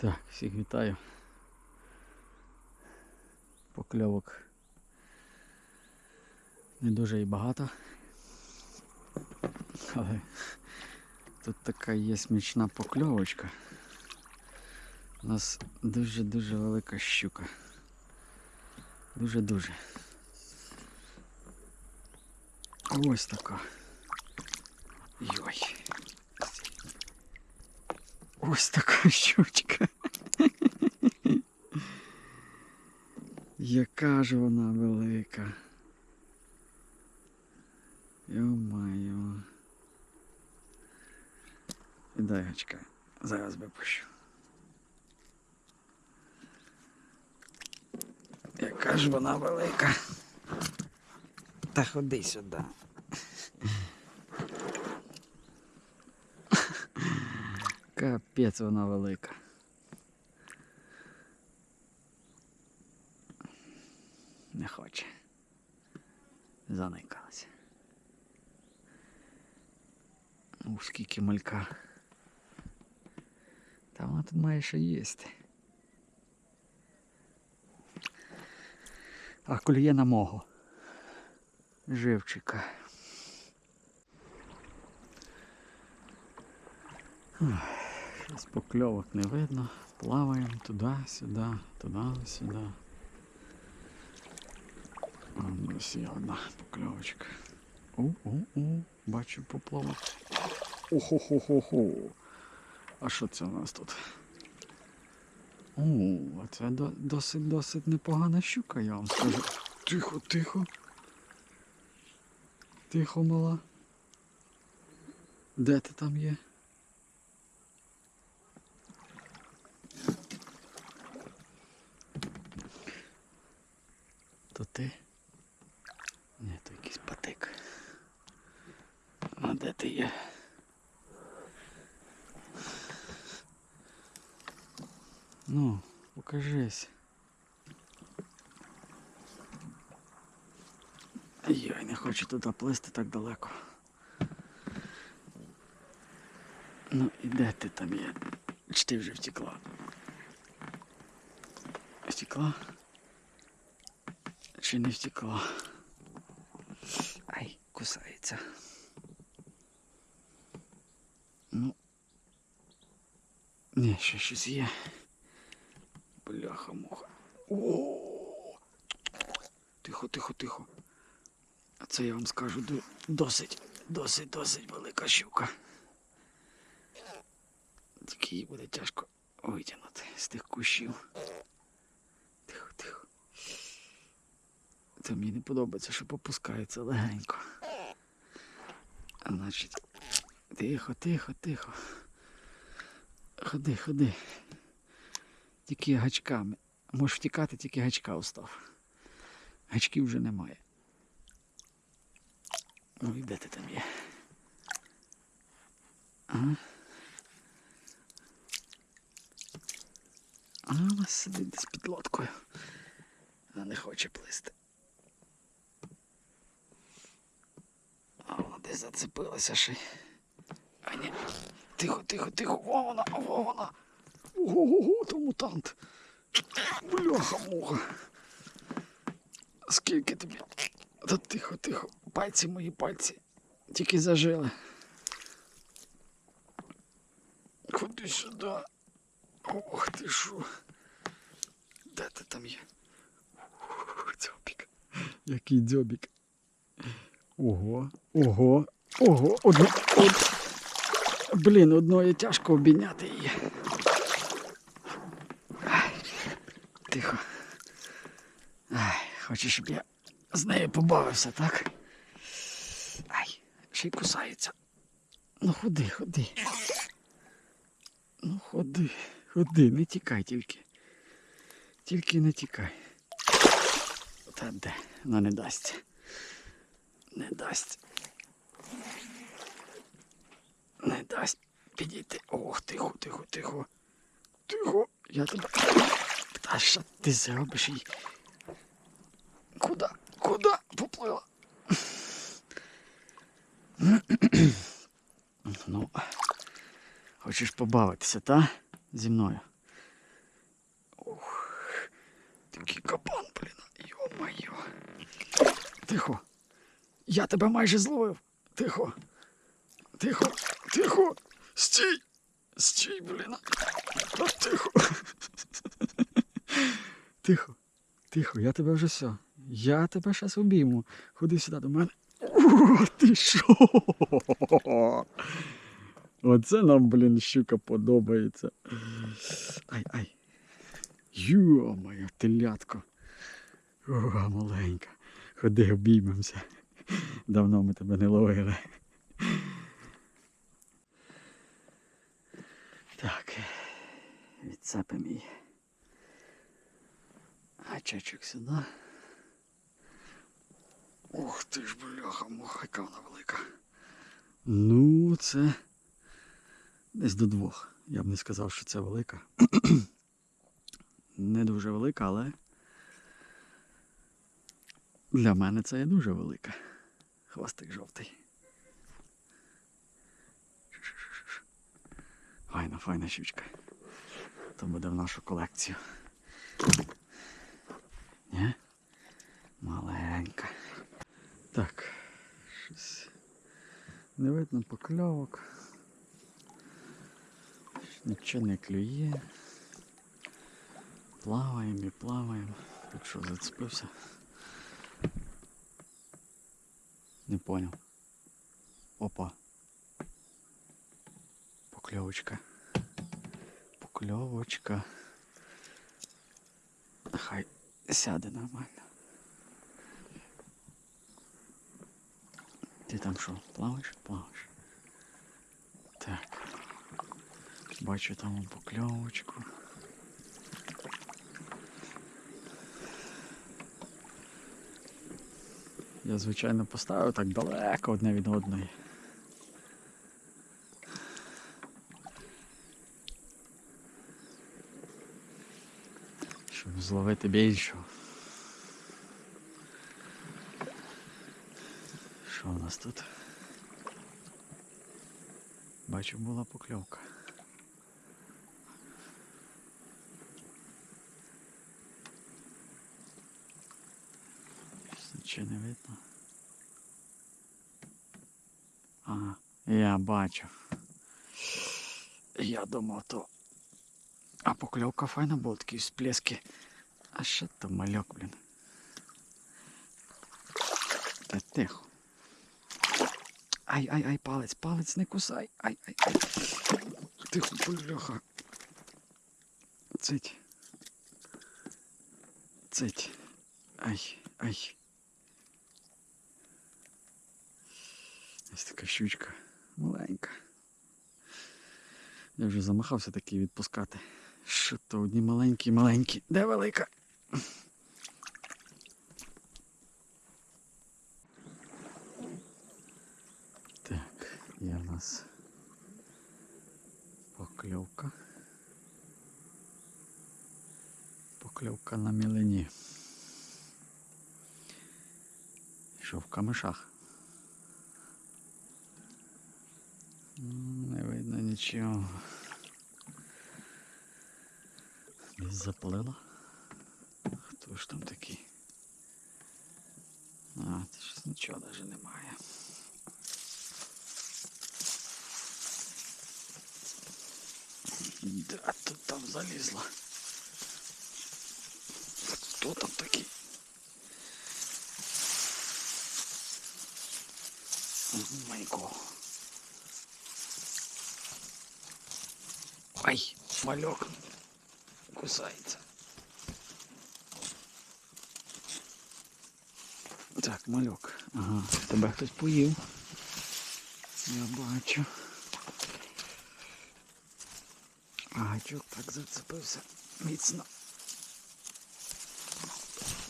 Так, всіх вітаю. Покльовок не дуже і багато. Але тут така є смічна покльовочка. У нас дуже-дуже велика щука. Дуже-дуже. Ось така. Йой. Ось така щучка. Яка ж вона велика. Йо-майо. Дай гачка. Зараз випущу. Яка ж вона велика. Та ходи сюди. Капець вона велика. Не хоче. Заникалася. Ух, скільки малька. Та вона тут має що їсти. А коліє на мого. Живчика. Щось покльовок не видно. Плаваємо туди-сюди, туди-сюди. Ось є одна покльовочка. У-у-у, бачу поплавок. Охо-хо-хо-хо. А що це у нас тут? О, це досить досить непогана щука, я вам скажу. Тихо, тихо. Тихо, мала. Де ти там є? То ти? Ні, то якийсь патик. А де ти є? Ну, покажись. Йой, не хочу туди плисти так далеко. Ну і де ти там є? Чи ти вже втекла? Втекла? Чи не втекла? Ай, кусається. Ну. Ні, ще щось є. Бляха муха. О! Тихо, тихо, тихо. А це я вам скажу досить, досить, досить велика щука. Тільки її буде тяжко витягнути з тих кущів. Тихо, тихо. Це мені не подобається, що попускається легенько. Значить. Тихо, тихо, тихо. Ходи, ходи. Тільки гачками. Можеш втікати, тільки гачка устав. Гачків вже немає. Ну і де ти там є? А вона сидить десь під лодкою. Вона не хоче плисти. А вона десь зацепилася ще. А ні. Тихо, тихо, тихо. Во вона, во вона. Ого, то мутант. Бляха муха. Скільки тобі? Та тихо, тихо. Пальці мої пальці. Тільки зажили. Ходи сюди. Ох ти що. Де ти там є? Дзьобік. Який дзьобік. Ого, ого, ого, одно, од... Блін, одною тяжко обійняти її. Тихо. Ай, хочеш, щоб я з нею побавився, так? Ай, ще й кусається. Ну ходи, ходи. Ну ходи, ходи, не тікай тільки. Тільки не тікай. Та де? Вона не дасть. Не дасть. Не дасть підійти. Ох, тихо, тихо, тихо. Тихо. Я тебе. Та ти зробиш їй? Куди? Куди поплила? ну, хочеш побавитися, та? Зі мною. Який кабан, блін. Йо-моє. Тихо. Я тебе майже зловив. Тихо. Тихо. Тихо. Стій. Стій, блін. Тихо. Тихо. Тихо, я тебе вже все. Я тебе зараз обійму. Ходи сюди до мене. О, ти що? Оце нам, блін, щука подобається. Ай, ай. Йо, моя телятко. О, маленька. Ходи обіймемося. Давно ми тебе не ловили. Так, відцепимо її. Гачечок сюди. Ух ти ж, бляха, муха, яка вона велика. Ну, це десь до двох. Я б не сказав, що це велика. не дуже велика, але для мене це є дуже велика. Хвостик жовтий. Файна, файна щучка. То буде в нашу колекцію. Ні? Маленька. Так. Щось. Не видно покльовок. Нічого не клює. Плаваємо і плаваємо. Так що зацепився. Не понял. Опа. Покльовочка. Покльовочка. Хай сяде нормально. Ти там що, плаваєш? Плаваєш. Так. Бачу там покльовочку. Я, звичайно, поставив так далеко одне від одної. Щоб зловити більшого. Що у нас тут? Бачу, була покльовка. Щось Нічого не видно. Ага, я бачу. Я думав, то. А покльовка файна була, такі всплески. А що то мальок, блін? Та тихо. Ай, ай, ай, палець, палець, не кусай. Ай, ай, ай. Тихо, бляха. Цить. Цить. Ай, ай. Ось така щучка маленька. Я вже замахався такі відпускати. Що то одні маленькі, маленькі. Де велика? Так, є в нас покльовка. Покльовка на мілені. Що в камишах? Не видно нічого. Десь заплило. Хто ж там такий? А, це щось нічого навіть немає. Да, тут там залізла. Хто там такий? Майко. Ай, малек кусается. Так, малек. Ага, тебе хтось поїв. Я бачу. А гачок так зацепився міцно.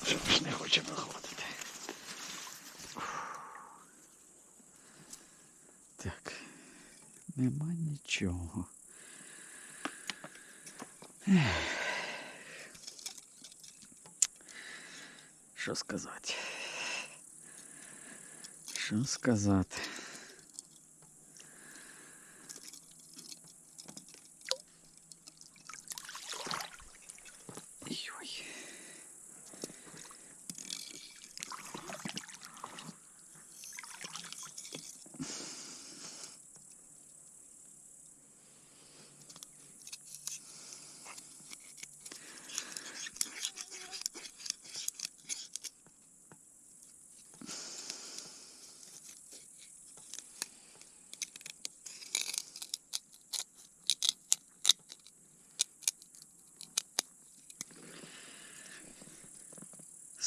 Що ж не хоче виходити. Так, нема нічого. Що сказати? Що сказати?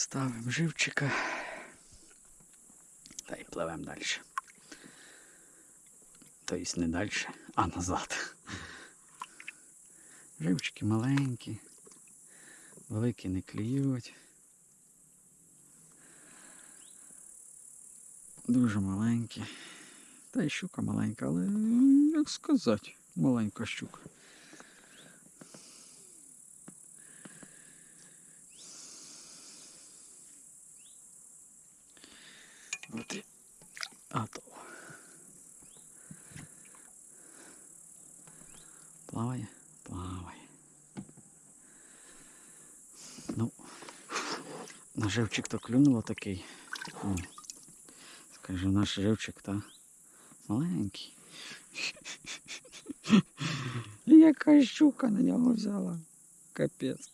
Ставимо живчика. Та й пливемо далі. Тобто не далі, а назад. Живчики маленькі, великі не клюють. Дуже маленькі. Та й щука маленька, але як сказати, маленька щука. От і готово. Плаває? Плаває. Ну, наживчик то клюнуло такий. О, скажу, наш живчик та маленький. Яка щука на нього взяла. Капець.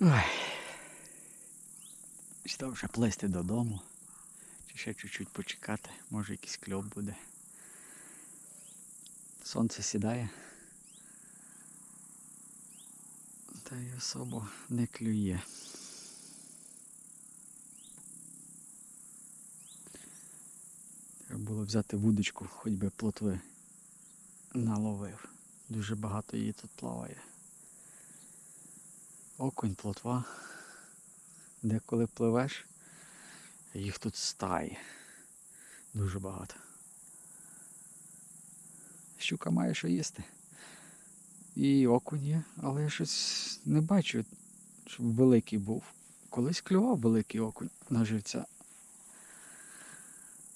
Ой. Що вже плисти додому. Чи ще чуть-чуть почекати, може якийсь кльоп буде. Сонце сідає. Та й особо не клює. Треба було взяти вудочку, хоч би плотви наловив. Дуже багато її тут плаває. Окунь, плотва. Деколи пливеш, їх тут стає. Дуже багато. Щука має що їсти. І окунь є, але я щось не бачу, щоб великий був. Колись клював великий окунь на живця.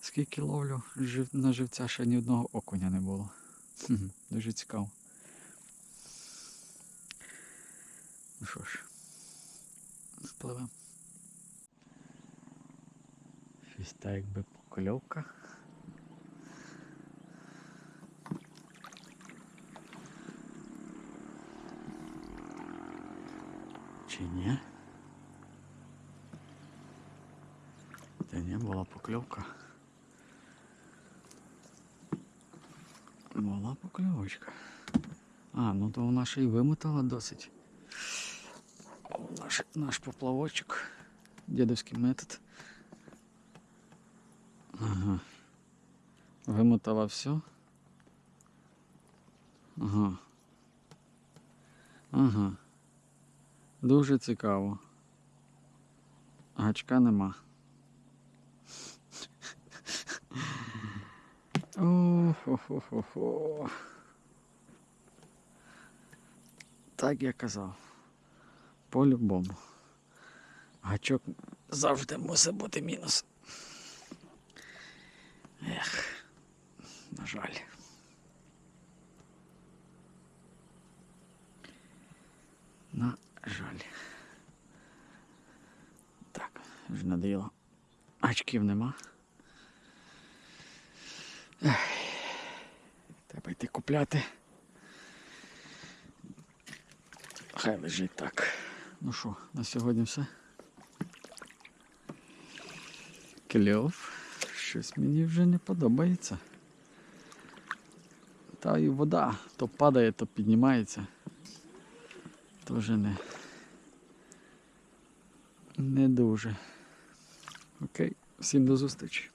Скільки ловлю на живця ще ні одного окуня не було. Дуже цікаво. Ну що ж, спливемо. Щось так якби покльовка. Чи ні? Та ні, була покльовка. Була покльовочка. А, ну то вона ще й вимотала досить. Наш, наш поплавочок. Дідовський метод. Ага. Вимотала все. Ага. Ага. Дуже цікаво. Гачка нема. О-хо-хо-хо-хо. Так я казав. По-любому. Гачок завжди мусить бути мінус. Ех, на жаль. На жаль. Так, вже надоїло. Очків нема. Треба йти купляти. Хай лежить так. Ну що, на сьогодні все. Кльов. Щось мені вже не подобається. Та і вода то падає, то піднімається. Тоже не, не дуже. Окей, всім до зустрічі.